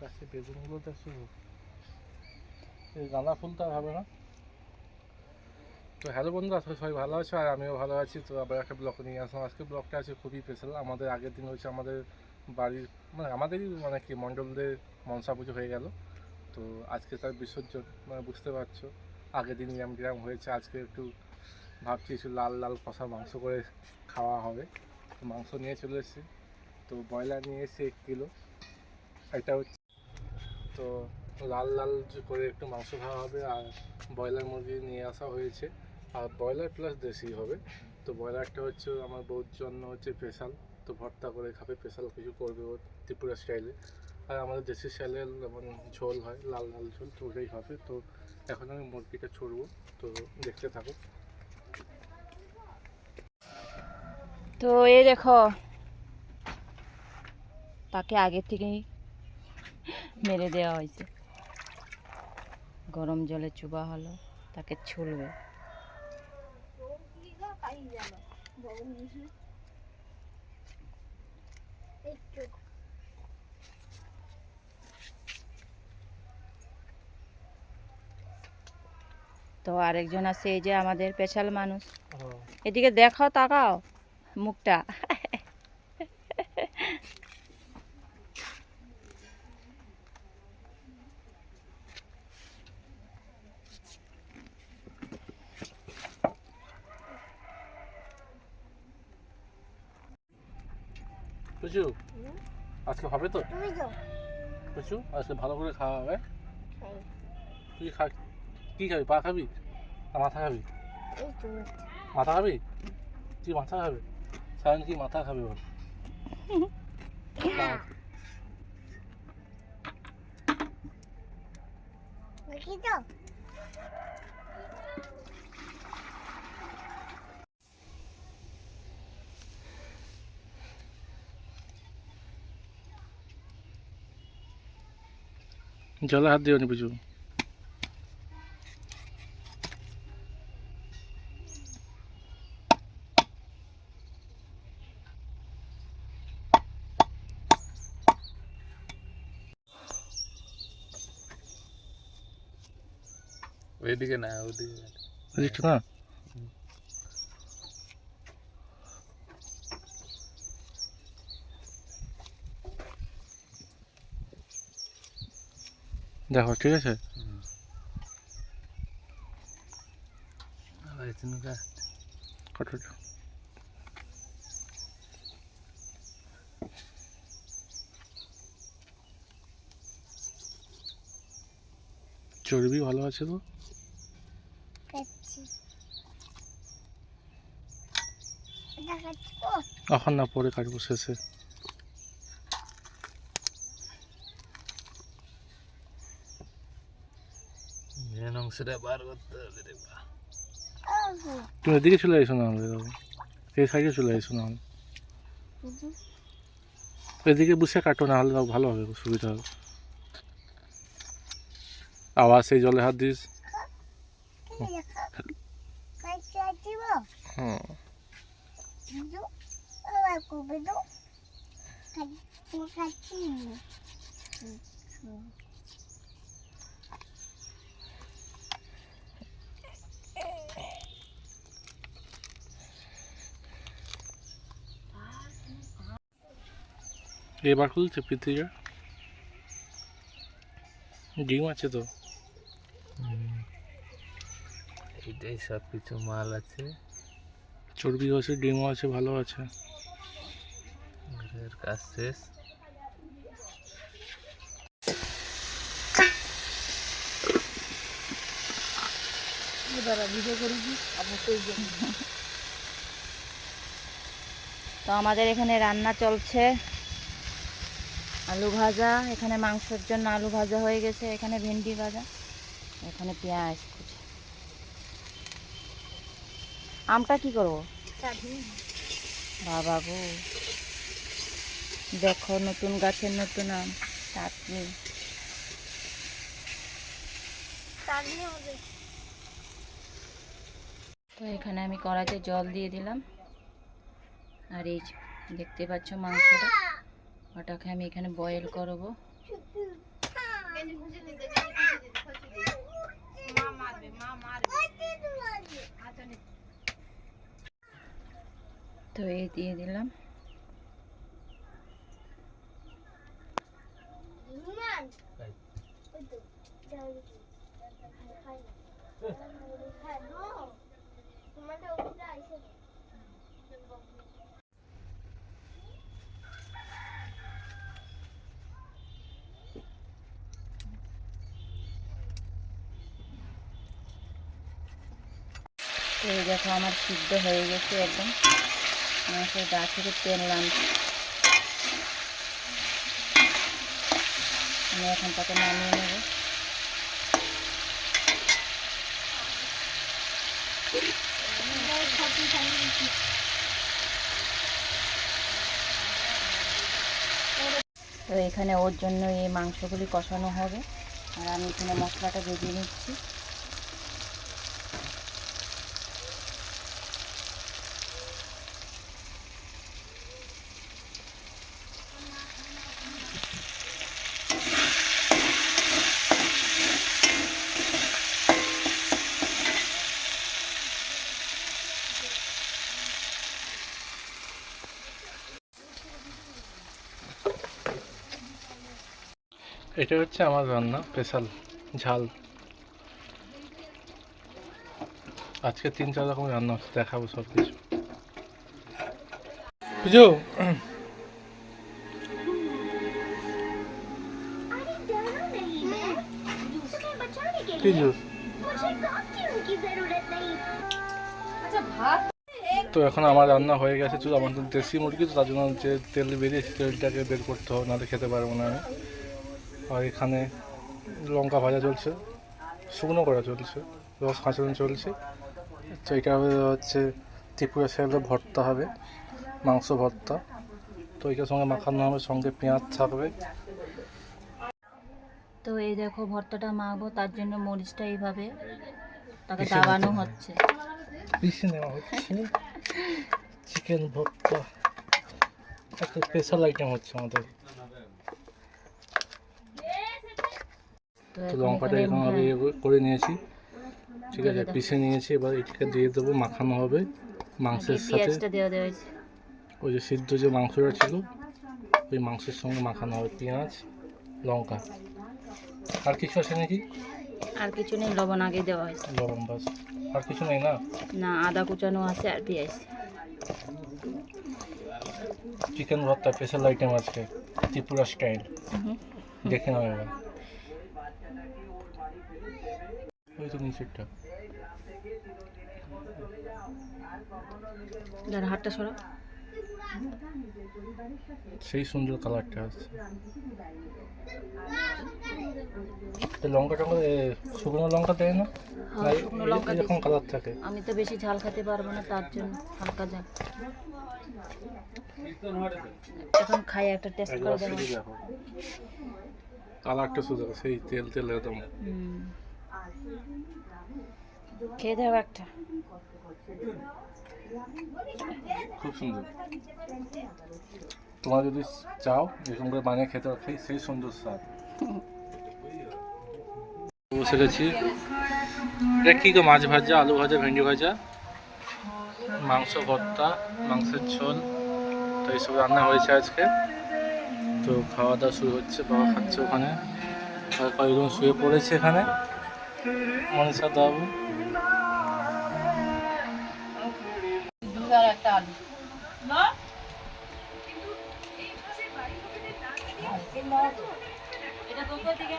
গাছে বেগুনগুলো দেখছ এই গাঁদা ফুলটা হবে না। তো হ্যালো বন্ধু আসলে সবাই ভালো আছো আর আমিও ভালো আছি। তো আবার একটা ব্লগ নিয়ে আসলাম। আজকে ব্লগটা আছে খুবই স্পেশাল আমাদের আগের দিন হচ্ছে আমাদের বাড়ির মানে আমাদেরই মানে কি মণ্ডলদের মনসা পুজো হয়ে গেল। তো আজকে তার বিসর্জন মানে বুঝতে পারছ, আগের দিন নিরাম টিরাম হয়েছে। আজকে একটু ভাবছি একটু লাল লাল কষা মাংস করে খাওয়া হবে। মাংস নিয়ে চলে এসেছি। তো ব্রয়লার নিয়ে এসেছি এক কিলো। এটা হচ্ছে তো লাল লাল করে একটু মাংস খাওয়া হবে আর ব্রয়লার মুরগি নিয়ে আসা হয়েছে। আর ব্রয়লার প্লাস দেশি হবে। তো ব্রয়লারটা হচ্ছে আমার বউর জন্য হচ্ছে স্পেশাল তো ভর্তা করে খাবে স্পেশাল কিছু করবে ও ত্রিপুরা স্টাইলে আর আমাদের দেশি স্টাইলে যেমন ঝোল হয়, লাল লাল ঝোল, তো ওটাই হবে। তো এখন আমি মুরগিটা ছড়বো, তো দেখতে থাকো। তো এই দেখো, তাকে আগে থেকেই মেরে দেওয়া হয়েছে। গরম জলে চুবা হলো তাকে ছুলবে তো আরেকজন আছে এই যে আমাদের পেশাল মানুষ। এদিকে দেখাও তাকাও মুখটা। বুঝু আজকে হবে তো? বুঝু আজকে ভালো করে খাওয়া হবে? তুই খা কি খাবি? পা খাবি? মাথা খাবি? মাথা। খাবি? তুই মাথা খাবে? সায়ন কি মাথা খাবে বল? না, জলে হাত দিও নি বুঝু। ওইদিকে না ওইদিকে। বুঝছ না দেখো ঠিক আছে? চর্বি ভালো আছে তো? এখন না পরে কাটবো শেষে। মেন বার করতে হবে রে বা তুমি এদিকে চলে এসো না আমাদের এই সাইডে চলে এসো না এদিকে বসে কাটো না হলে তাও ভালো হবে সুবিধা হবে। আবার সেই জলে হাত দিস। হুম। এবার খুলছে পৃথিবীটা। ডিম আছে তো? এইটাই সব কিছু মাল আছে। চর্বি আছে ডিমও আছে ভালো আছে। ঘরের কাজ শেষ। তো আমাদের এখানে রান্না চলছে। আলু ভাজা এখানে মাংসের জন্য আলু ভাজা হয়ে গেছে এখানে ভেন্ডি ভাজা এখানে পেঁয়াজ কুচি। আমটা কি করব? বাবা গো দেখো নতুন গাছের নতুন আম চাটনি। তো এখানে আমি কড়াইতে জল দিয়ে দিলাম। আর এই দেখতে পাচ্ছ মাংসটা। ওটাকে আমি এখানে বয়েল করব তো এই দিয়ে দিলাম এই দেখো আমার সিদ্ধ হয়ে গেছে একদম। মাংসের গা থেকে তেল আমি এখন তাকে নামিয়ে নেব। তো এখানে ওর জন্য এই মাংসগুলি কষানো হবে। আর আমি এখানে মশলাটা ভেজে নিচ্ছি। এটা হচ্ছে আমার রান্না, স্পেশাল ঝাল। আজকে তিন, চার রকম রান্না হচ্ছে, দেখাবো সব কিছু পুজো তো এখন আমার রান্না হয়ে গেছে শুধু আমাদের দেশি মুরগি, তো তার জন্য যে তেল বেরিয়েছে তেলটাকে বের করতে হবে, নাহলে খেতে পারব না আমি। আর এখানে লঙ্কা ভাজা চলছে শুকনো করা চলছে রস খাঁচানো চলছে। তো এটা হচ্ছে ত্রিপুরা সাইডে ভর্তা হবে মাংস ভর্তা। তো এটার সঙ্গে মাখানো হবে সঙ্গে পেঁয়াজ থাকবে। তো এই দেখো ভর্তাটা মাখবো তার জন্য মরিচটা এইভাবে তাকে দাবানো হচ্ছে। পিষে নেওয়া হচ্ছে। চিকেন ভর্তা একটা স্পেশাল আইটেম হচ্ছে আমাদের। তো লঙ্কাটা এখানে এরকম ভাবে হ্যাঁ, ইয়ে করে- নিয়েছি। ঠিক আছে পিষে নিয়েছি এবার এটাকে দিয়ে দেবো মাখানো হবে মাংসের সাথে। ওই যে সিদ্ধ যে মাংসটা ছিল ওই মাংসের সঙ্গে মাখানো হবে পেঁয়াজ লঙ্কা। আর কিছু আছে নাকি? আর কিছু নেই লবণ আগে দেওয়া হয়েছে। লবণ বাস। আর কিছু নেই না? না আদা কুচানো আছে আর পেঁয়াজ। চিকেন ভর্তা স্পেশাল আইটেম আজকে ত্রিপুরা স্টাইল দেখে নাও এবার। ওই তো নিচেরটা। যার হাতটা সরা সেই সুন্দর কালারটা আছে। লঙ্কা টঙ্কা শুকনো লঙ্কা দেয় না? হ্যাঁ, শুকনো লঙ্কা এরকম কালার থাকে। আমি তো বেশি ঝাল খেতে পারব না তার জন্য হালকা ঝাল। এখন খাই একটা টেস্ট করে শুধু দেখো কালারটা শুধু সেই তেল তেল একদম। হুম। খেয়ে দেবো একটা। খুব সুন্দর। তোমরা যদি চাও, এরকম করে বানিয়ে খেতে পারো, সেই- সুন্দর স্বাদ। বসে গেছি। এটা কি গো, মাছ ভাজা, আলু ভাজা, ভেন্ডি ভাজা? মাংস, ভর্তা, মাংসের ঝোল। তো এইসব রান্না হয়েছে আজকে। তো খাওয়া দাওয়া শুরু হচ্ছে, বাবা খাচ্ছে ওখানে। কয়েকজন শুয়ে পড়েছে এখানে। মনীষা আর একটা আলু এটা থেকে।